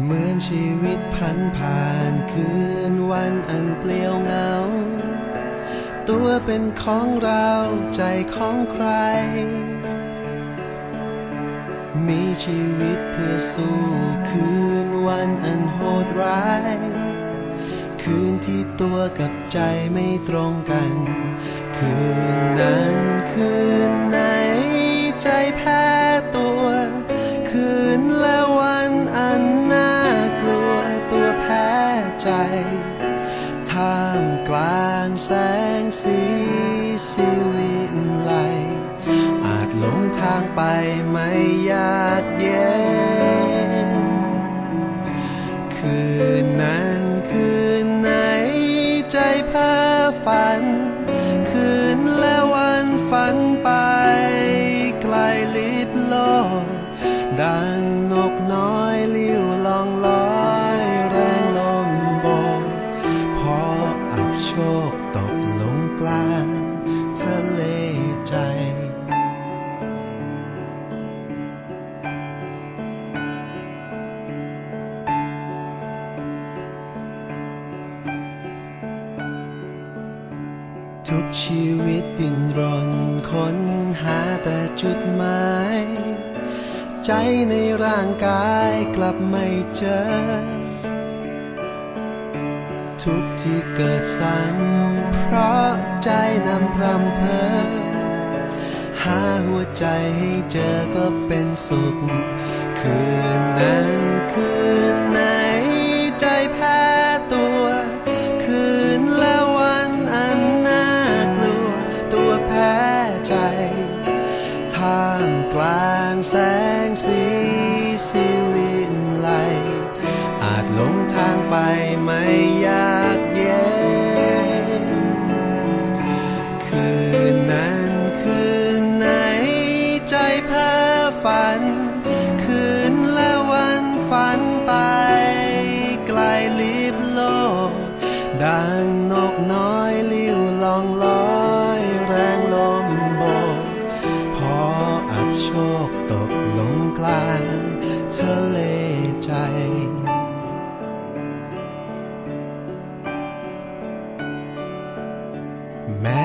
เหมือนชีวิตพันผ่านคืนวันอันเปลี่ยวเหงา ตัวเป็นของเราใจของใคร มีชีวิตเพื่อสู้คืนวันอันโหดร้าย คืนที่ตัวกับใจไม่ตรงกัน คืนนั้นคืน ท่ามกลางแสงสีสีวิไลอาจหลงทางไปไม่ยาก ทุกชีวิตดิ้นรนค้นหาแต่จุดหมาย ใจในร่างกายกลับไม่เจอ ทุกที่เกิดซ้ำเพราะใจนำพรำเพอหาหัวใจให้เจอก็เป็นสุข คืนนั้นคืนไหนใจแพ้ แสงสีสีวิไลอาจหลงทางไปไม่อยากเย็น คืนนั้นคืนไหนใจเพ้อฝัน คืนและวันฝันไปไกลลิบโลกดังนกน้อยลิ้วลองลอ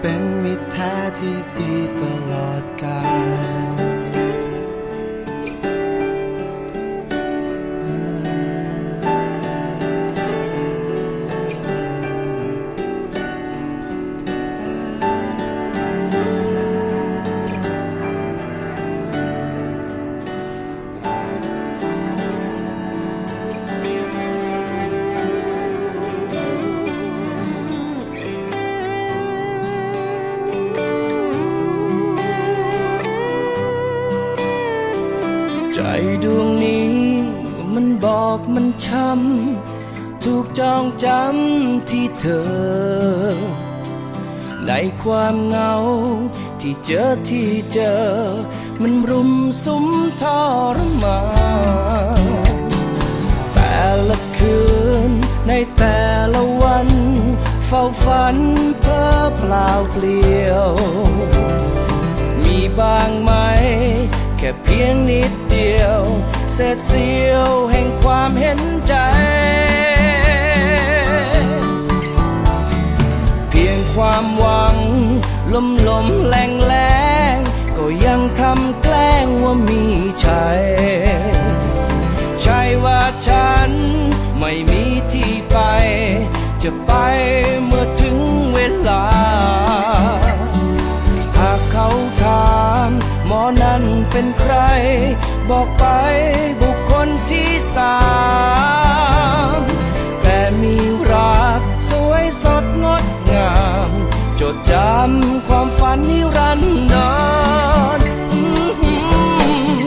เป็นมิตรแท้ที่ดี อกมันช้ำถูกจองจำที่เธอ ในความเหงาที่เจอที่เจอ มันรุมสุมทรมานแต่ละคืนในแต่ละวัน เฝ้าฝันเพ้อเปล่าเปลี่ยว มีบ้างไหม แค่เพียงนิดเดียว เศษเสี้ยวแห่งความเห็นใจ เพียงความหวังลมลมแรงแรงก็ยังทำแกล้งว่ามีใจใช่ว่าฉันไม่มีที่ไป จะไปเมื่อ เป็นใคร บอกไปบุคคลที่สามแต่มีรักสวยสดงดงาม จดจำความฝันนิรันดรอื้อหือ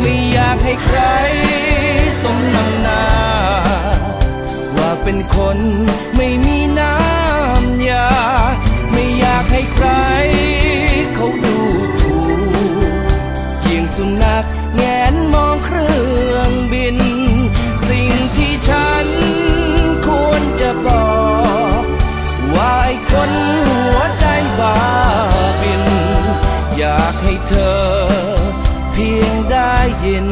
ไม่อยากให้ใครสมนำหน้า ว่าเป็นคนไม่มีน้ำยา ไม่อยากให้ใคร คนหัวใจบ้าบิน อยากให้เธอเพียงได้ยิน